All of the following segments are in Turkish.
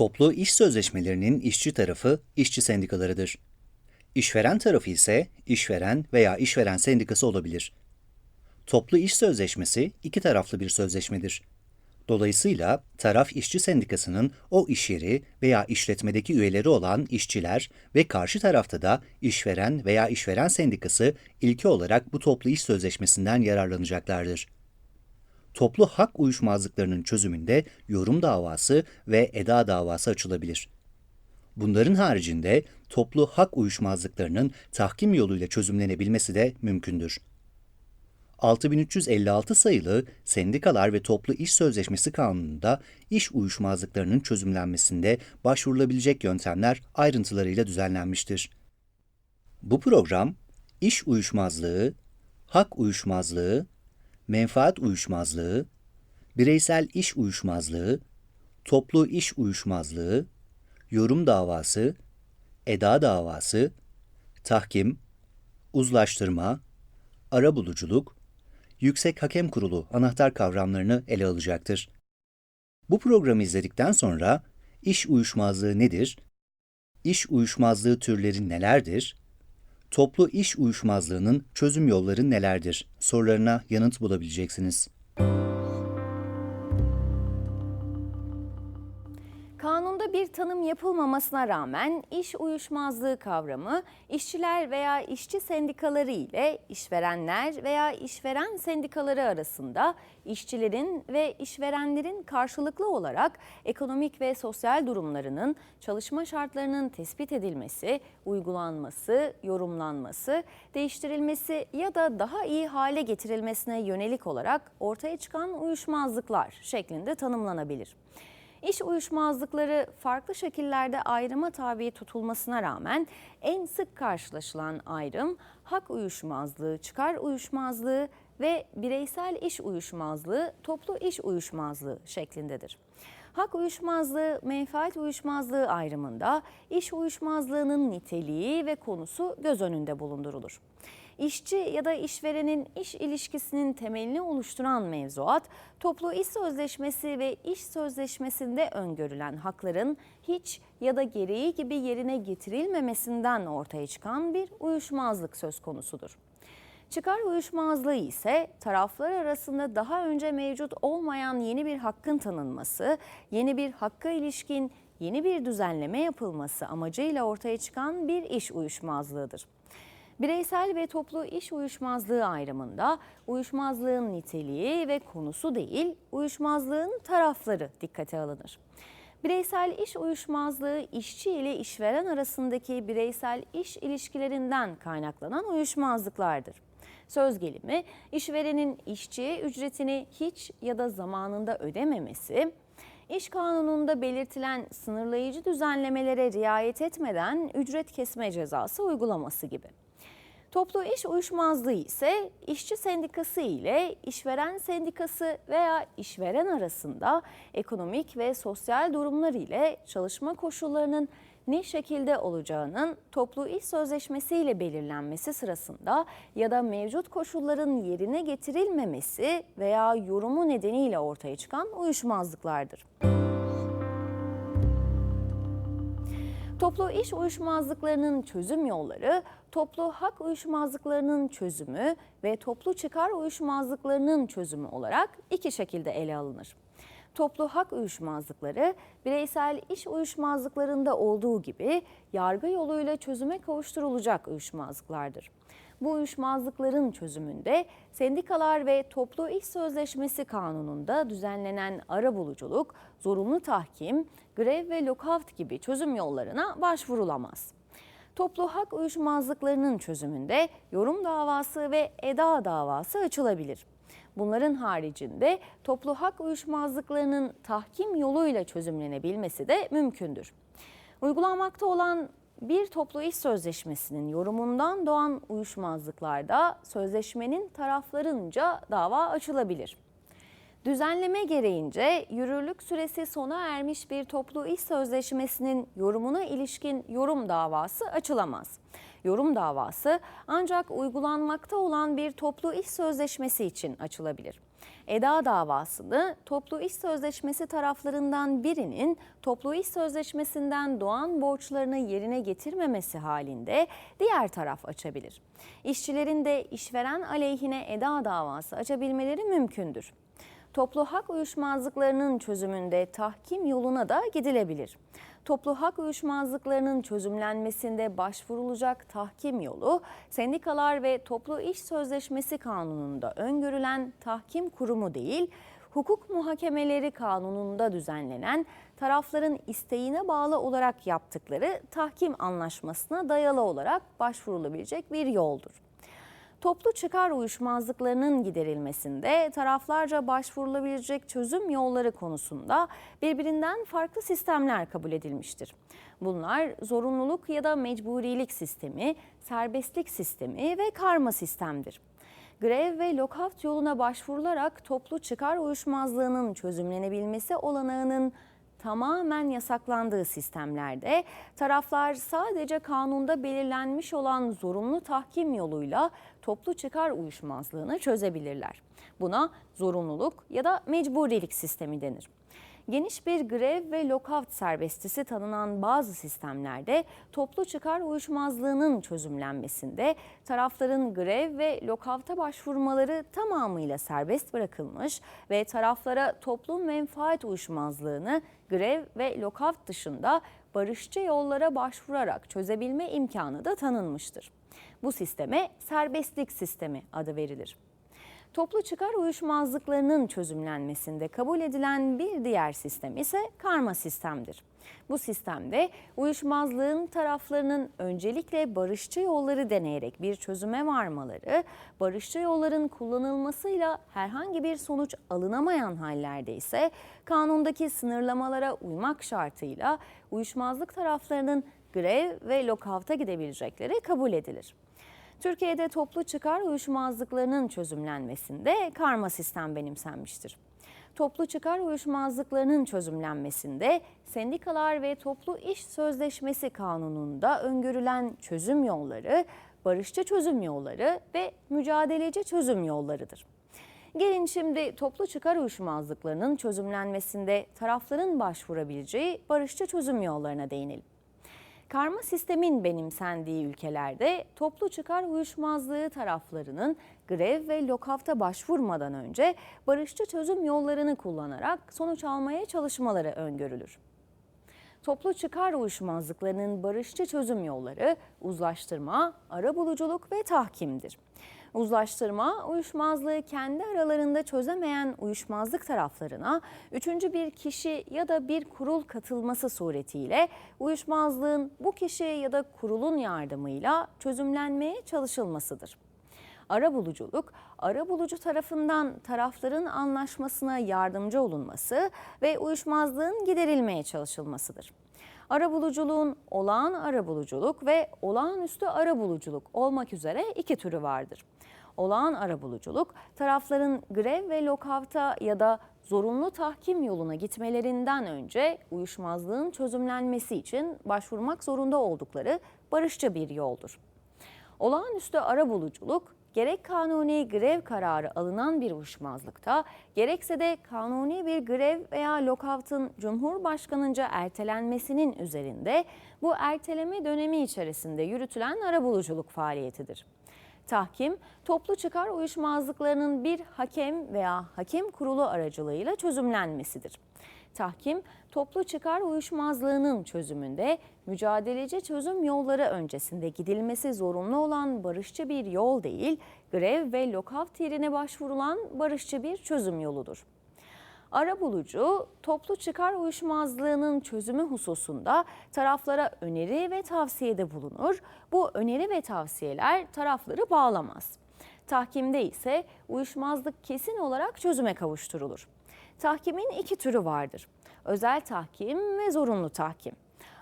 Toplu iş sözleşmelerinin işçi tarafı işçi sendikalarıdır. İşveren tarafı ise işveren veya işveren sendikası olabilir. Toplu iş sözleşmesi iki taraflı bir sözleşmedir. Dolayısıyla taraf işçi sendikasının o iş yeri veya işletmedeki üyeleri olan işçiler ve karşı tarafta da işveren veya işveren sendikası ilki olarak bu toplu iş sözleşmesinden yararlanacaklardır. Toplu hak uyuşmazlıklarının çözümünde yorum davası ve eda davası açılabilir. Bunların haricinde toplu hak uyuşmazlıklarının tahkim yoluyla çözümlenebilmesi de mümkündür. 6356 sayılı Sendikalar ve Toplu İş Sözleşmesi Kanunu'nda iş uyuşmazlıklarının çözümlenmesinde başvurulabilecek yöntemler ayrıntılarıyla düzenlenmiştir. Bu program iş uyuşmazlığı, hak uyuşmazlığı, menfaat uyuşmazlığı, bireysel iş uyuşmazlığı, toplu iş uyuşmazlığı, yorum davası, eda davası, tahkim, uzlaştırma, arabuluculuk, Yüksek Hakem Kurulu anahtar kavramlarını ele alacaktır. Bu programı izledikten sonra iş uyuşmazlığı nedir? İş uyuşmazlığı türleri nelerdir? Toplu iş uyuşmazlığının çözüm yolları nelerdir? Sorularına yanıt bulabileceksiniz. Kanunda tanım yapılmamasına rağmen iş uyuşmazlığı kavramı işçiler veya işçi sendikaları ile işverenler veya işveren sendikaları arasında işçilerin ve işverenlerin karşılıklı olarak ekonomik ve sosyal durumlarının, çalışma şartlarının tespit edilmesi, uygulanması, yorumlanması, değiştirilmesi ya da daha iyi hale getirilmesine yönelik olarak ortaya çıkan uyuşmazlıklar şeklinde tanımlanabilir. İş uyuşmazlıkları farklı şekillerde ayrıma tabi tutulmasına rağmen en sık karşılaşılan ayrım hak uyuşmazlığı, çıkar uyuşmazlığı ve bireysel iş uyuşmazlığı, toplu iş uyuşmazlığı şeklindedir. Hak uyuşmazlığı, menfaat uyuşmazlığı ayrımında iş uyuşmazlığının niteliği ve konusu göz önünde bulundurulur. İşçi ya da işverenin iş ilişkisinin temelini oluşturan mevzuat, toplu iş sözleşmesi ve iş sözleşmesinde öngörülen hakların hiç ya da gereği gibi yerine getirilmemesinden ortaya çıkan bir uyuşmazlık söz konusudur. Çıkar uyuşmazlığı ise taraflar arasında daha önce mevcut olmayan yeni bir hakkın tanınması, yeni bir hakka ilişkin yeni bir düzenleme yapılması amacıyla ortaya çıkan bir iş uyuşmazlığıdır. Bireysel ve toplu iş uyuşmazlığı ayrımında uyuşmazlığın niteliği ve konusu değil, uyuşmazlığın tarafları dikkate alınır. Bireysel iş uyuşmazlığı işçi ile işveren arasındaki bireysel iş ilişkilerinden kaynaklanan uyuşmazlıklardır. Söz gelimi işverenin işçiye ücretini hiç ya da zamanında ödememesi, iş kanununda belirtilen sınırlayıcı düzenlemelere riayet etmeden ücret kesme cezası uygulaması gibi. Toplu iş uyuşmazlığı ise işçi sendikası ile işveren sendikası veya işveren arasında ekonomik ve sosyal durumlar ile çalışma koşullarının ne şekilde olacağının toplu iş sözleşmesi ile belirlenmesi sırasında ya da mevcut koşulların yerine getirilmemesi veya yorumu nedeniyle ortaya çıkan uyuşmazlıklardır. Toplu iş uyuşmazlıklarının çözüm yolları, toplu hak uyuşmazlıklarının çözümü ve toplu çıkar uyuşmazlıklarının çözümü olarak iki şekilde ele alınır. Toplu hak uyuşmazlıkları bireysel iş uyuşmazlıklarında olduğu gibi yargı yoluyla çözüme kavuşturulacak uyuşmazlıklardır. Bu uyuşmazlıkların çözümünde sendikalar ve toplu iş sözleşmesi kanununda düzenlenen arabuluculuk, zorunlu tahkim, grev ve lockout gibi çözüm yollarına başvurulamaz. Toplu hak uyuşmazlıklarının çözümünde yorum davası ve eda davası açılabilir. Bunların haricinde toplu hak uyuşmazlıklarının tahkim yoluyla çözümlenebilmesi de mümkündür. Uygulanmakta olan bir toplu iş sözleşmesinin yorumundan doğan uyuşmazlıklarda sözleşmenin taraflarınca dava açılabilir. Düzenleme gereğince yürürlük süresi sona ermiş bir toplu iş sözleşmesinin yorumuna ilişkin yorum davası açılamaz. Yorum davası ancak uygulanmakta olan bir toplu iş sözleşmesi için açılabilir. Eda davasını toplu iş sözleşmesi taraflarından birinin toplu iş sözleşmesinden doğan borçlarını yerine getirmemesi halinde diğer taraf açabilir. İşçilerin de işveren aleyhine eda davası açabilmeleri mümkündür. Toplu hak uyuşmazlıklarının çözümünde tahkim yoluna da gidilebilir. Toplu hak uyuşmazlıklarının çözümlenmesinde başvurulacak tahkim yolu, sendikalar ve toplu iş sözleşmesi kanununda öngörülen tahkim kurumu değil, hukuk muhakemeleri kanununda düzenlenen tarafların isteğine bağlı olarak yaptıkları tahkim anlaşmasına dayalı olarak başvurulabilecek bir yoldur. Toplu çıkar uyuşmazlıklarının giderilmesinde taraflarca başvurulabilecek çözüm yolları konusunda birbirinden farklı sistemler kabul edilmiştir. Bunlar zorunluluk ya da mecburilik sistemi, serbestlik sistemi ve karma sistemdir. Grev ve lockout yoluna başvurularak toplu çıkar uyuşmazlığının çözümlenebilmesi olanağının tamamen yasaklandığı sistemlerde taraflar sadece kanunda belirlenmiş olan zorunlu tahkim yoluyla toplu çıkar uyuşmazlığını çözebilirler. Buna zorunluluk ya da mecburilik sistemi denir. Geniş bir grev ve lockout serbestisi tanınan bazı sistemlerde toplu çıkar uyuşmazlığının çözümlenmesinde tarafların grev ve lockout'a başvurmaları tamamıyla serbest bırakılmış ve taraflara toplum menfaat uyuşmazlığını grev ve lockout dışında barışçı yollara başvurarak çözebilme imkanı da tanınmıştır. Bu sisteme serbestlik sistemi adı verilir. Toplu çıkar uyuşmazlıklarının çözümlenmesinde kabul edilen bir diğer sistem ise karma sistemdir. Bu sistemde uyuşmazlığın taraflarının öncelikle barışçı yolları deneyerek bir çözüme varmaları, barışçı yolların kullanılmasıyla herhangi bir sonuç alınamayan hallerde ise kanundaki sınırlamalara uymak şartıyla uyuşmazlık taraflarının grev ve lockout'a gidebilecekleri kabul edilir. Türkiye'de toplu çıkar uyuşmazlıklarının çözümlenmesinde karma sistem benimsenmiştir. Toplu çıkar uyuşmazlıklarının çözümlenmesinde sendikalar ve toplu iş sözleşmesi kanununda öngörülen çözüm yolları, barışçı çözüm yolları ve mücadeleci çözüm yollarıdır. Gelin şimdi toplu çıkar uyuşmazlıklarının çözümlenmesinde tarafların başvurabileceği barışçı çözüm yollarına değinelim. Karma sistemin benimsendiği ülkelerde toplu çıkar uyuşmazlığı taraflarının grev ve lockout'a başvurmadan önce barışçı çözüm yollarını kullanarak sonuç almaya çalışmaları öngörülür. Toplu çıkar uyuşmazlıklarının barışçı çözüm yolları uzlaştırma, arabuluculuk ve tahkimdir. Uzlaştırma, uyuşmazlığı kendi aralarında çözemeyen uyuşmazlık taraflarına üçüncü bir kişi ya da bir kurul katılması suretiyle uyuşmazlığın bu kişi ya da kurulun yardımıyla çözümlenmeye çalışılmasıdır. Arabuluculuk, arabulucu tarafından tarafların anlaşmasına yardımcı olunması ve uyuşmazlığın giderilmeye çalışılmasıdır. Arabuluculuğun olağan arabuluculuk ve olağanüstü arabuluculuk olmak üzere iki türü vardır. Olağan arabuluculuk, tarafların grev ve lokavta ya da zorunlu tahkim yoluna gitmelerinden önce uyuşmazlığın çözümlenmesi için başvurmak zorunda oldukları barışçı bir yoldur. Olağanüstü arabuluculuk gerek kanuni grev kararı alınan bir uyuşmazlıkta gerekse de kanuni bir grev veya lokautun Cumhurbaşkanınca ertelenmesinin üzerinde bu erteleme dönemi içerisinde yürütülen arabuluculuk faaliyetidir. Tahkim, toplu çıkar uyuşmazlıklarının bir hakem veya hakem kurulu aracılığıyla çözümlenmesidir. Tahkim, toplu çıkar uyuşmazlığının çözümünde mücadeleci çözüm yolları öncesinde gidilmesi zorunlu olan barışçı bir yol değil, grev ve lockout yerine başvurulan barışçı bir çözüm yoludur. Arabulucu toplu çıkar uyuşmazlığının çözümü hususunda taraflara öneri ve tavsiyede bulunur. Bu öneri ve tavsiyeler tarafları bağlamaz. Tahkimde ise uyuşmazlık kesin olarak çözüme kavuşturulur. Tahkimin iki türü vardır. Özel tahkim ve zorunlu tahkim.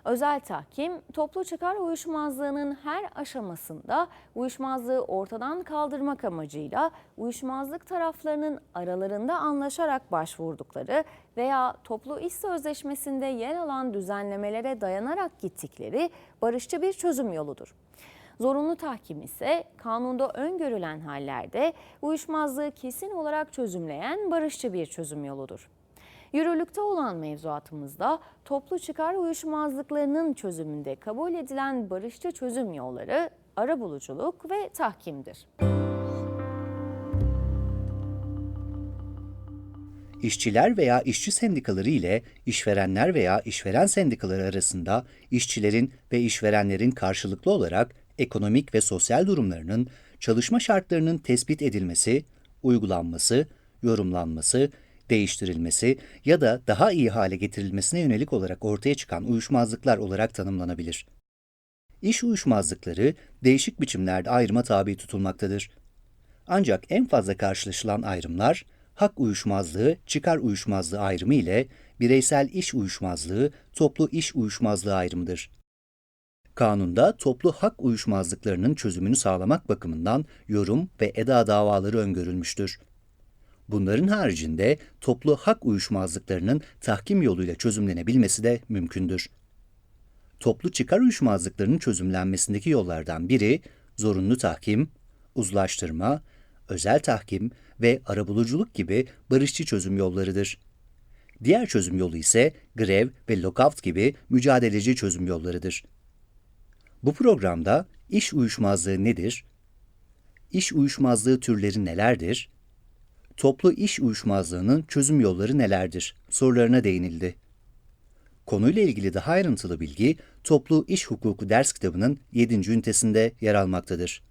Özel tahkim toplu çıkar uyuşmazlığının her aşamasında uyuşmazlığı ortadan kaldırmak amacıyla uyuşmazlık taraflarının aralarında anlaşarak başvurdukları veya toplu iş sözleşmesinde yer alan düzenlemelere dayanarak gittikleri barışçı bir çözüm yoludur. Zorunlu tahkim ise kanunda öngörülen hallerde uyuşmazlığı kesin olarak çözümleyen barışçı bir çözüm yoludur. Yürürlükte olan mevzuatımızda toplu çıkar uyuşmazlıklarının çözümünde kabul edilen barışçı çözüm yolları arabuluculuk ve tahkimdir. İşçiler veya işçi sendikaları ile işverenler veya işveren sendikaları arasında işçilerin ve işverenlerin karşılıklı olarak ekonomik ve sosyal durumlarının, çalışma şartlarının tespit edilmesi, uygulanması, yorumlanması, değiştirilmesi ya da daha iyi hale getirilmesine yönelik olarak ortaya çıkan uyuşmazlıklar olarak tanımlanabilir. İş uyuşmazlıkları değişik biçimlerde ayrıma tabi tutulmaktadır. Ancak en fazla karşılaşılan ayrımlar hak uyuşmazlığı, çıkar uyuşmazlığı ayrımı ile bireysel iş uyuşmazlığı, toplu iş uyuşmazlığı ayrımıdır. Kanunda toplu hak uyuşmazlıklarının çözümünü sağlamak bakımından yorum ve eda davaları öngörülmüştür. Bunların haricinde toplu hak uyuşmazlıklarının tahkim yoluyla çözümlenebilmesi de mümkündür. Toplu çıkar uyuşmazlıklarının çözümlenmesindeki yollardan biri zorunlu tahkim, uzlaştırma, özel tahkim ve arabuluculuk gibi barışçı çözüm yollarıdır. Diğer çözüm yolu ise grev ve lockout gibi mücadeleci çözüm yollarıdır. Bu programda iş uyuşmazlığı nedir? İş uyuşmazlığı türleri nelerdir? Toplu iş uyuşmazlığının çözüm yolları nelerdir? Sorularına değinildi. Konuyla ilgili daha ayrıntılı bilgi Toplu İş Hukuku ders kitabının 7. ünitesinde yer almaktadır.